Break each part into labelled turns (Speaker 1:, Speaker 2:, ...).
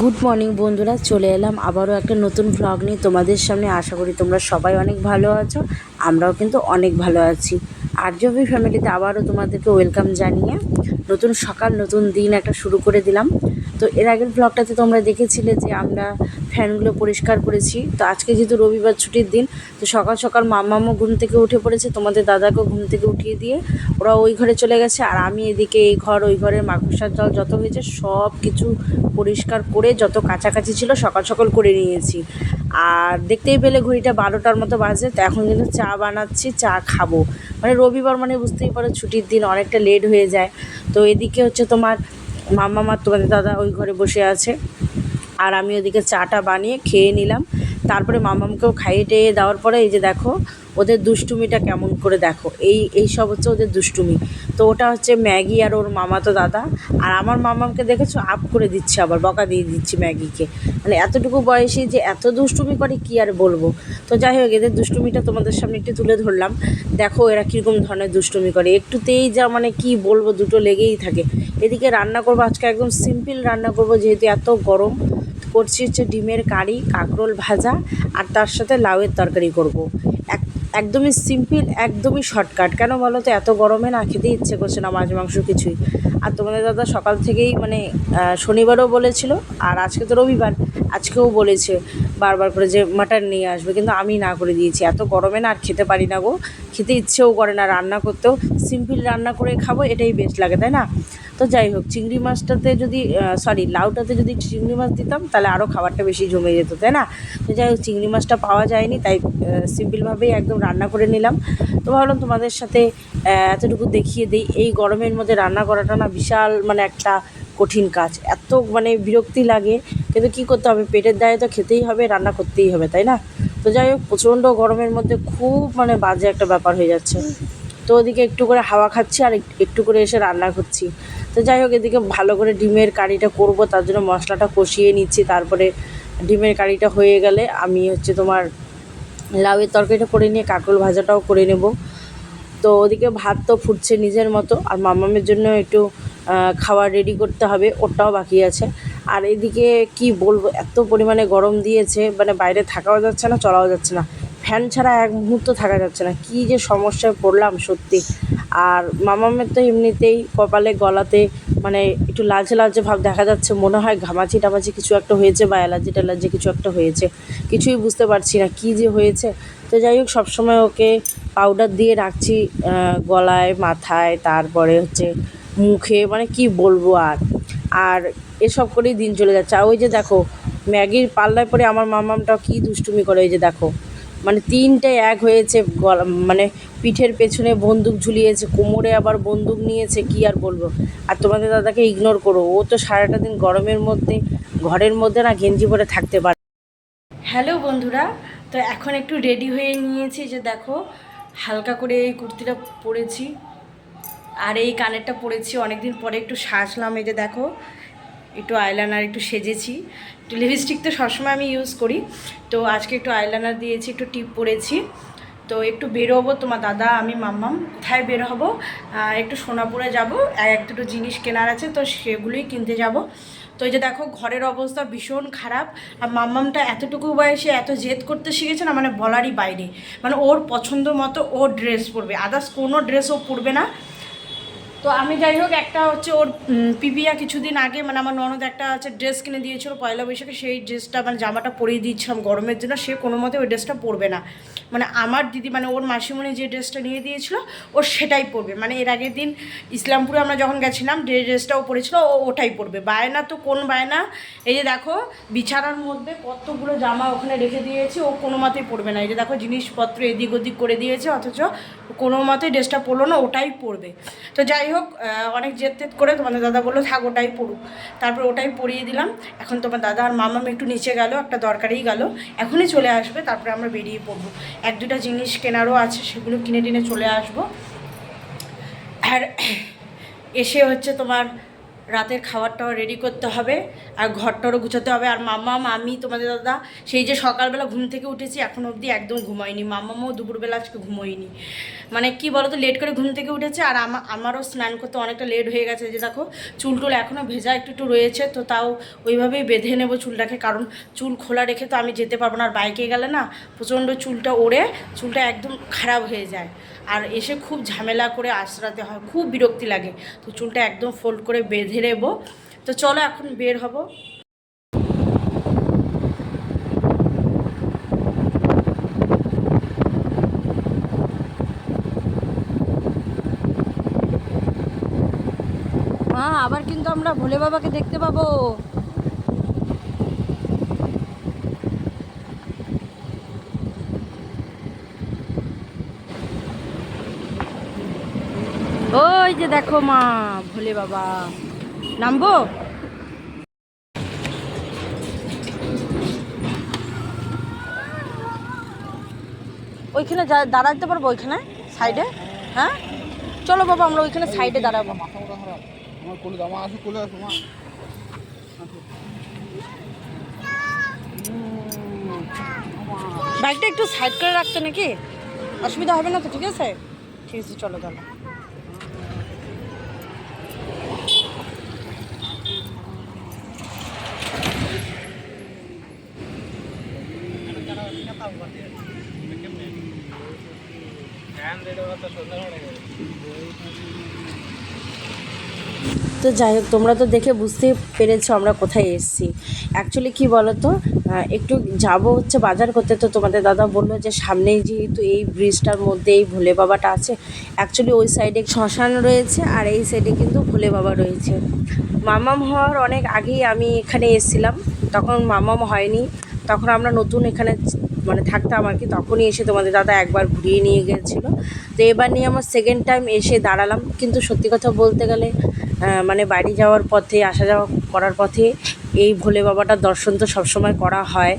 Speaker 1: Good morning বন্ধুরা। চলে এলাম আবারও একটা নতুন ভ্লগ নিয়ে তোমাদের সামনে। আশা করি তোমরা সবাই অনেক ভালো আছো। আমরাও কিন্তু অনেক ভালো আছি। আর্যভি ফ্যামিলিতে আবারও তোমাদেরকে ওয়েলকাম জানিয়ে নতুন সকাল, নতুন দিন একটা শুরু করে দিলাম। তো এর আগের ব্লগটাতে তোমরা দেখেছিলে যে আমরা ফ্যানগুলো পরিষ্কার করেছি। তো আজকে যেহেতু রবিবার ছুটির দিন, তো সকাল সকাল মামামও ঘুম থেকে উঠে পড়েছে, তোমাদের দাদাকেও ঘুম থেকে উঠিয়ে দিয়ে ওরা ওই ঘরে চলে গেছে। আর আমি এদিকে এই ঘর, ওই ঘরের মাকড়সার জল যত হয়েছে সব কিছু পরিষ্কার করে যত কাছাকাছি ছিল সকাল সকাল করে নিয়েছি। আর দেখতেই পেলে ঘড়িটা বারোটার মতো বাজে, তো এখন কিন্তু চা বানাচ্ছি, চা খাব। মানে রবিবার মানে বুঝতেই পারো ছুটির দিন অনেকটা লেট হয়ে যায়। তো এদিকে হচ্ছে তোমার মামা মার তোমাদের দাদা ওই ঘরে বসে আছে। আর আমি ওদিকে চাটা বানিয়ে খেয়ে নিলাম। তারপরে মামামকেও খাইয়ে টেয়ে দেওয়ার পরে এই যে দেখো ওদের দুষ্টুমিটা কেমন করে দেখো? এই এই সব হচ্ছে ওদের দুষ্টুমি। তো ওটা হচ্ছে ম্যাগি আর ওর মামাতো দাদা। আর আমার মামাকে দেখেছ? আপ করে দিচ্ছে আবার, বকা দিয়ে দিচ্ছি ম্যাগিকে। মানে এতটুকু বয়সে যে এত দুষ্টুমি করে কি আর বলব? তো যাই হোক, এদের দুষ্টুমিটা তোমাদের সামনে একটু তুলে ধরলাম। দেখো এরা কীরকম ধরনের দুষ্টুমি করে। একটুতেই যা মানে কি বলব, দুটো লেগেই থাকে। এদিকে রান্না করব, আজকে একদম সিম্পল রান্না করব, যেহেতু এত গরম। করছি হচ্ছে ডিমের কারি, কাঁকরোল ভাজা, আর তার সাথে লাউয়ের তরকারি করব। এক একদমই সিম্পল একদমই শর্টকাট কেন বলো তো, এত গরমে না খেতে ইচ্ছে করছে না মাছ মাংস কিছুই। আর তোমাদের দাদা সকাল থেকেই মানে শনিবারও বলেছিল, আর আজকে তো রবিবার, আজকেও বলেছে। বারবার করে যে মাটন নিয়ে আসবে, কিন্তু আমি না করে দিয়েছি। এত গরমে না আর খেতে পারি না গো। খেতে ইচ্ছেও করে না রান্না করতেও। সিম্পল রান্না করে খাব, এটাই বেস্ট লাগে, তাই না? তো যাই হোক, চিংড়ি মাছটাতে যদি সরি লাউটাতে যদি চিংড়ি মাছ দিতাম, তাহলে আরও খাবারটা বেশি জমে যেত, তাই না? তো যাই হোক, চিংড়ি মাছটা পাওয়া যায়নি, তাই সিম্পলভাবেই একদম রান্না করে নিলাম। তো ভাবলাম তোমাদের সাথে এতটুকু দেখিয়ে দিই। এই গরমের মধ্যে রান্না করাটা না বিশাল মানে একটা কঠিন কাজ। এত মানে বিরক্তি লাগে। কিন্তু কী করতে হবে? পেটের দায়ে তো খেতেই হবে, রান্না করতেই হবে, তাই না? তো যাই হোক, প্রচণ্ড গরমের মধ্যে খুব মানে বাজে একটা ব্যাপার হয়ে যাচ্ছে। তো ওদিকে একটু করে হাওয়া খাচ্ছি আর একটু করে এসে রান্না করছি। তো যাই হোক, এদিকে ভালো করে ডিমের কারিটা করব, তার জন্য মশলাটা কষিয়ে নিচ্ছি। তারপরে ডিমের কারিটা হয়ে গেলে আমি হচ্ছে তোমার লাউয়ের তরকারিটা করে নিয়ে কাঁকরোল ভাজাটাও করে নেব। তো ওদিকে ভাত তো ফুটছে নিজের মতো, আর মামামের জন্য একটু খাবার রেডি করতে হবে ওটাও বাকি আছে। আর এদিকে কি বলব, এত পরিমাণে গরম দিয়েছে মানে বাইরে থাকাও যাচ্ছে না, চলাও যাচ্ছে না। ফ্যান ছাড়া এক মুহূর্ত থাকা যাচ্ছে না। কি যে সমস্যায় পড়লাম সত্যি। আর মামামের তো এমনিতেই কপালে, গলাতে মানে একটু লালচে লালচে ভাব দেখা যাচ্ছে। মনে হয় ঘামাচি টামাচি কিছু একটা হয়েছে বা অ্যালার্জি ট্যালার্জি কিছু একটা হয়েছে। কিছুই বুঝতে পারছি না কি যে হয়েছে। তো যাই হোক, সবসময় ওকে পাউডার দিয়ে রাখছি গলায়, মাথায়, তারপরে হচ্ছে মুখে মানে কি বলব আর। আর এসব করেই দিন চলে যাচ্ছে। আর ওই যে দেখো, ম্যাগির পাল্লায় পরে আমার মামামটাও কী দুষ্টুমি করে ওই যে দেখো। মানে তিনটে এক হয়েছে মানে পিঠের পেছনে বন্দুক ঝুলিয়েছে, কোমরে আবার বন্দুক নিয়েছে, কি আর বলব? আর তোমাদের দাদাকে ইগনোর করো, ও তো সারাটা দিন গরমের মধ্যে, ঘরের মধ্যে না গেঞ্জি পরে থাকতে পারে। হ্যালো বন্ধুরা, তো এখন একটু রেডি হয়ে নিয়েছি, যে দেখো, হালকা করে এই কুর্তিটা পরেছি। আর এই কানেরটা পরেছি, অনেকদিন পরে একটু সাজলাম, এই যে দেখো, একটু আইলাইনার একটু সেজেছি। একটু লিপস্টিক তো সবসময় আমি ইউজ করি। তো আজকে একটু আইলাইনার দিয়েছি, একটু টিপ পরেছি। তো একটু বেরোবো, তোমার দাদা, আমি মাম্মাম, কোথায় বের হব? একটু সোনাপুরে যাব এক দুটো জিনিস কেনার আছে, তো সেগুলোই কিনতে যাব। তো এই যে দেখো, ঘরের অবস্থা ভীষণ খারাপ, আর মাম্মামটা এতটুকু বয়সে এত জেদ করতে শিখেছে না মানে বলারই বাইরে। মানে ওর পছন্দ মতো ও ড্রেস পরবে আদার্স কোনো ড্রেস ও পরবে না। তো আমি যাই হোক, একটা হচ্ছে ওর পিপিয়া কিছুদিন আগে মানে আমার ননদ একটা হচ্ছে ড্রেস কিনে দিয়েছিল পয়লা বৈশাখে, সেই ড্রেসটা মানে জামাটা পরিয়ে দিয়েছিলাম গরমের জন্য, সে কোনো মতে ওই ড্রেসটা পরবে না। মানে আমার দিদি মানে ওর মাসিমণি যে ড্রেসটা নিয়ে দিয়েছিল, ও সেটাই পরবে। মানে এর আগের দিন ইসলামপুরে আমরা যখন গেছিলাম, যে ড্রেসটা ও পরেছিল, ও ওটাই পরবে। বায়না তো কোন বায়না? এই যে দেখো, বিছানার মধ্যে কতগুলো জামা ওখানে রেখে দিয়েছি, ও কোনো মতেই পরবে না। এই যে দেখো, জিনিসপত্র এদিক ওদিক করে দিয়েছে, অথচ কোনো মতেই ড্রেসটা পরলো না, ওটাই পরবে। তো যাই হোক অনেক জেদ তেদ করে তোমাদের দাদা বলল, থাক, ওটাই পড়ুক। তারপর ওটাই পরিয়ে দিলাম। এখন তোমার দাদা আর মামাম একটু নিচে গেল, একটা দরকারেই গেল। এখনই চলে আসবে, তারপরে আমরা বেরিয়ে পড়ব। এক দুটা জিনিস কেনারও আছে, সেগুলো কিনে টিনে চলে আসব। আর এসে হচ্ছে তোমার রাতের খাবারটাও রেডি করতে হবে,
Speaker 2: আর ঘরটারও গুছাতে হবে। আর মাম্মা মামি, তোমাদের দাদা, সেই যে সকালবেলা ঘুম থেকে উঠেছি, এখন অবধি একদম ঘুমায়নি মাম্মামও দুপুরবেলা আজকে ঘুমোয়নি। মানে কি বলতো লেট করে ঘুম থেকে উঠেছে, আর আমা- আমারও স্নান করতে অনেকটা লেট হয়ে গেছে। যে দেখো, চুল টুল এখনও ভেজা একটু একটু রয়েছে, তো তাও ওইভাবেই বেঁধে নেব চুলটাকে, কারণ চুল খোলা রেখে তো আমি যেতে পারব না। আর বাইকে গেলে না, প্রচণ্ড চুলটা ওড়ে, চুলটা একদম খারাপ হয়ে যায়। আর এসে খুব ঝামেলা করে আশ্রাতে হয়, খুব বিরক্তি লাগে। তো চুলটা একদম ফোল্ড করে বেঁধে নেব তো চলো এখন বের হব। মা, আবার কিন্তু আমরা ভোলে বাবাকে দেখতে পাবো। ওই যে দেখো মা, ভোলে বাবা। নামবো? ওইখানে দাঁড়াতে পারব ওইখানে? সাইডে? হ্যাঁ? চলো বাবা আমরা ওইখানে সাইডে দাঁড়াবো। বাইকটা একটু সাইড করে রাখতে নাকি? অসুবিধা হবে না তো ঠিক আছে? ঠিক আছে চলো তাহলে।
Speaker 1: তো যাই হোক, তোমরা তো দেখে বুঝতে পেরেছ আমরা কোথায় এসেছি। অ্যাকচুয়ালি কি বলো তো একটু যাব হচ্ছে বাজার করতে, তো তোমাদের দাদা বলল যে সামনেই যেহেতু এই ব্রিজটার মধ্যে এই ভোলে বাবাটা আছে অ্যাকচুয়ালি ওই সাইডে শ্মশান রয়েছে আর এই সাইডে কিন্তু ভোলে বাবা রয়েছে। মামাম হওয়ার অনেক আগেই আমি এখানে এসেছিলাম, তখন মামাম হয়নি, তখন আমরা নতুন এখানে মানে থাকতাম আর কি, তখনই এসে তোমাদের দাদা একবার ঘুরিয়ে নিয়ে গিয়েছিল। তো এবার নিয়ে আমার সেকেন্ড টাইম এসে দাঁড়ালাম। কিন্তু সত্যি কথা বলতে গেলে মানে বাড়ি যাওয়ার পথে, আসা যাওয়া করার পথে এই ভোলে বাবাটার দর্শন তো সবসময় করা হয়।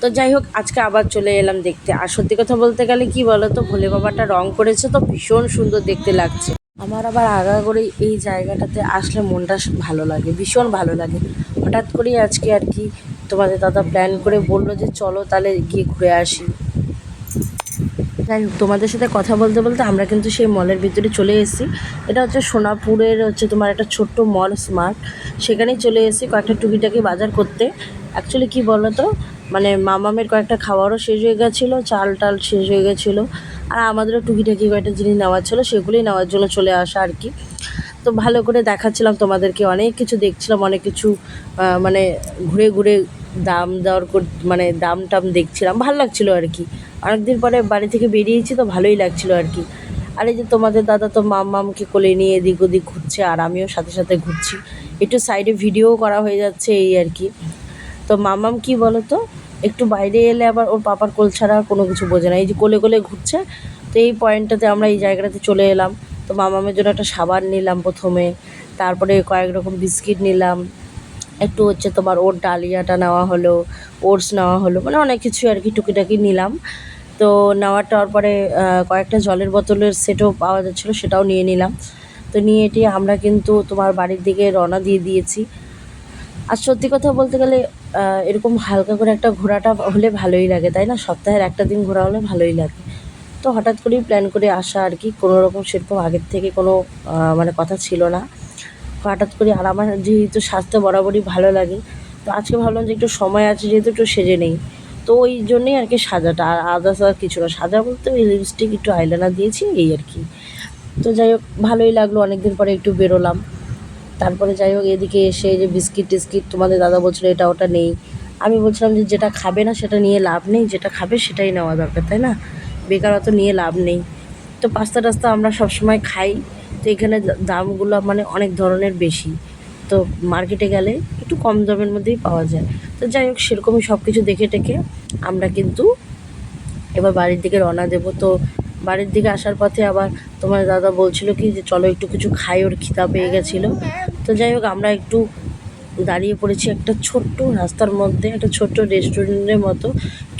Speaker 1: তো যাই হোক, আজকে আবার চলে এলাম দেখতে। আর সত্যি কথা বলতে গেলে কি বলো তো ভোলে বাবাটা রং করেছে তো ভীষণ সুন্দর দেখতে লাগছে। আমার আবার আগা করে এই জায়গাটাতে আসলে মনটা ভালো লাগে, ভীষণ ভালো লাগে। হঠাৎ করেই আজকে আর কি তোমাদের দাদা প্ল্যান করে বলল যে চলো তাহলে গিয়ে ঘুরে আসি। যাই হোক তোমাদের সাথে কথা বলতে বলতে আমরা কিন্তু সেই মলের ভিতরে চলে এসেছি। এটা হচ্ছে সোনাপুরের হচ্ছে তোমার একটা ছোট্ট মল স্মার্ট সেখানেই চলে এসেছি কয়েকটা টুকিটাকি বাজার করতে। অ্যাকচুয়ালি কী বলো তো মানে মামামের কয়েকটা খাবারও শেষ হয়ে গেছিল, চাল টাল শেষ হয়ে গেছিল। আর আমাদেরও টুকিটাকি কয়েকটা জিনিস নেওয়ার ছিল, সেগুলোই নেওয়ার জন্য চলে আসা আর কি। তো ভালো করে দেখাচ্ছিলাম, তোমাদেরকে অনেক কিছু দেখছিলাম, অনেক কিছু মানে ঘুরে ঘুরে দাম দর মানে দাম টাম দেখছিলাম। ভালো লাগছিল আর কি। অনেকদিন পরে বাড়ি থেকে বেরিয়েছি তো ভালোই লাগছিল আর কি। আর এই যে তোমাদের দাদা তো মাম মামকে কোলে নিয়ে এদিক ওদিক ঘুরছে, আর আমিও সাথে সাথে ঘুরছি। একটু সাইডে ভিডিও করা হয়ে যাচ্ছে এই আর কি। তো মামাম কি বলো তো একটু বাইরে এলে আবার ওর পাপার কোল ছাড়া কোনো কিছু বোঝে না। এই যে কোলে কোলে ঘুরছে, তো এই পয়েন্টটাতে আমরা এই জায়গাটাতে চলে এলাম। তো মামামের জন্য একটা সাবান নিলাম প্রথমে, তারপরে কয়েক রকম বিস্কিট নিলাম। একটু হচ্ছে তোমার ওর ডালিয়াটা নেওয়া হলো, ওটস নেওয়া হলো মানে অনেক কিছু আর কি টুকিটাকি নিলাম। তো নেওয়ার টাওয়ার পরে কয়েকটা জলের বোতলের সেটও পাওয়া যাচ্ছিল, সেটাও নিয়ে নিলাম। তো নিয়ে এটি আমরা কিন্তু তোমার বাড়ির দিকে রওনা দিয়ে দিয়েছি। আর সত্যি কথা বলতে গেলে এরকম হালকা করে একটা ঘোরাটা হলে ভালোই লাগে, তাই না? সপ্তাহের একটা দিন ঘোরা হলে ভালোই লাগে। তো হঠাৎ করেই প্ল্যান করে আসা আর কি। কোনো রকম সেরকম আগের থেকে কোনো মানে কথা ছিল না। হঠাৎ করে আর আমার যেহেতু স্বাস্থ্য বরাবরই ভালো লাগে, তো আজকে ভাবলাম যে একটু সময় আছে, যেহেতু একটু সেজে নেই। তো ওই জন্যই আর কি সাজাটা, আর আদার্স আর কিছু না। সাজা বলতে ওই লিপস্টিক একটু আইলাইনার দিয়েছি, এই আর কি। তো যাই হোক, ভালোই লাগল, অনেকদিন পরে একটু বেরোলাম। তারপরে যাই হোক, এদিকে এসে যে বিস্কিট টিস্কিট, তোমাদের দাদা বলছিল এটা ওটা নেই। আমি বলছিলাম যে যেটা খাবে না, সেটা নিয়ে লাভ নেই, যেটা খাবে সেটাই নেওয়া দরকার, তাই না? বেকার অত নিয়ে লাভ নেই। তো পাস্তা টাস্তা আমরা সবসময় খাই। তো এখানে দামগুলো মানে অনেক ধরনের বেশি। তো মার্কেটে গেলে একটু কম দামের মধ্যেই পাওয়া যায়। তো যাই হোক, সেরকমই সব কিছু দেখে টেকে আমরা কিন্তু এবার বাড়ির দিকে রওনা দেবো। তো বাড়ির দিকে আসার পথে আবার তোমার দাদা বলছিল কি যে, চলো একটু কিছু খাই। ওর খিদা পেয়ে গেছিল। তো যাই হোক, আমরা একটু দাঁড়িয়ে পড়েছি একটা ছোট্ট রাস্তার মধ্যে, একটা ছোট্ট রেস্টুরেন্টের মতো।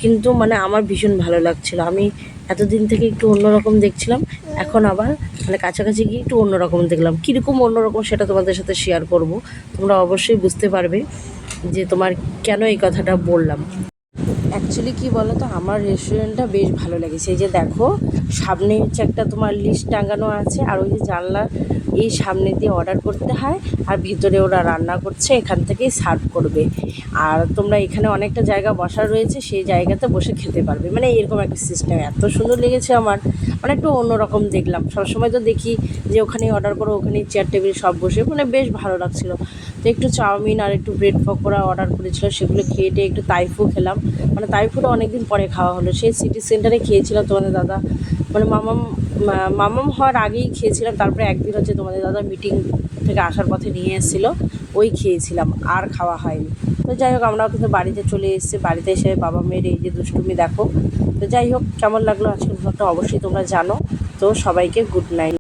Speaker 1: কিন্তু মানে আমার ভীষণ ভালো লাগছিল। আমি এতদিন থেকে একটু অন্যরকম দেখছিলাম, এখন আবার মানে কাছাকাছি গিয়ে একটু অন্যরকম দেখলাম। কীরকম অন্যরকম সেটা তোমাদের সাথে শেয়ার করব, তোমরা অবশ্যই বুঝতে পারবে যে তোমার কেন এই কথাটা বললাম। অ্যাকচুয়ালি কি বলো তো আমার রেস্টুরেন্টটা বেশ ভালো লেগেছে। এই যে দেখো, সামনে হচ্ছে একটা তোমার লিস্ট টাঙানো আছে, আর ওই যে জানলা এই সামনে দিয়ে অর্ডার করতে হয় আর ভিতরে ওরা রান্না করছে, এখান থেকেই সার্ভ করবে। আর তোমরা এখানে অনেকটা জায়গা বসা রয়েছে, সেই জায়গাতে বসে খেতে পারবে। মানে এরকম একটা সিস্টেম এত সুন্দর লেগেছে আমার। মানে একটু অন্যরকম দেখলাম। সবসময় তো দেখি যে ওখানেই অর্ডার করো, ওখানেই চেয়ার টেবিল সব বসে। মানে বেশ ভালো লাগছিল। তো একটু চাউমিন আর একটু ব্রেড পকোড়া অর্ডার করেছিল, সেগুলো খেয়ে টেয়ে একটু তাইফু খেলাম। মানে তাইফুটা অনেক দিন পরে খাওয়া হলো। সেই সিটি সেন্টারে খেয়েছিলাম তোমাদের দাদা। মানে মামাম মা- মামাম হওয়ার আগেই খেয়েছিলাম, তারপরে একদিন হচ্ছে তোমাদের দাদা মিটিং থেকে আসার পথে নিয়ে এসেছিল, ওই খেয়েছিলাম, আর খাওয়া হয়নি। তো যাই হোক, আমরাও কিন্তু বাড়িতে চলে এসেছি, বাড়িতে এসে বাবা মেয়ের এই যে দুষ্টুমি দেখো। তো যাই হোক, কেমন লাগল আজকের ব্লগটা অবশ্যই তোমরা জানো। তো সবাইকে গুড নাইট